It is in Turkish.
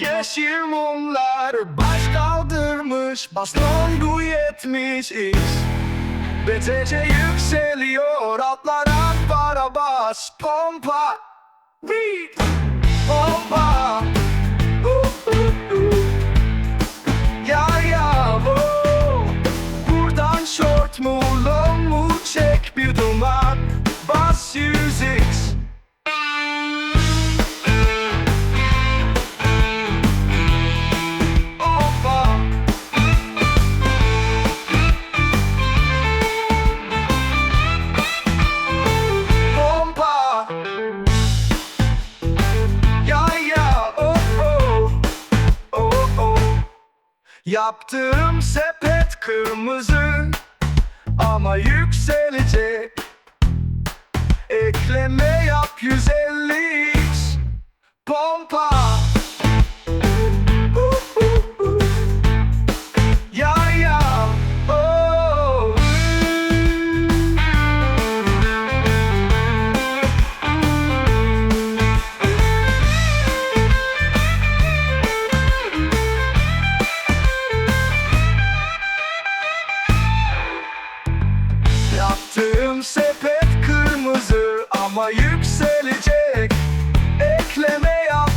Yeşil mumlar baş kaldırmış Baston bu yetmiş iz BTC yükseliyor atlar at arabas Pompa Beat. Yaptığım sepet kırmızı Ama yükselecek. Ekleme yap 150 ama yükselecek Ekleme yap. 150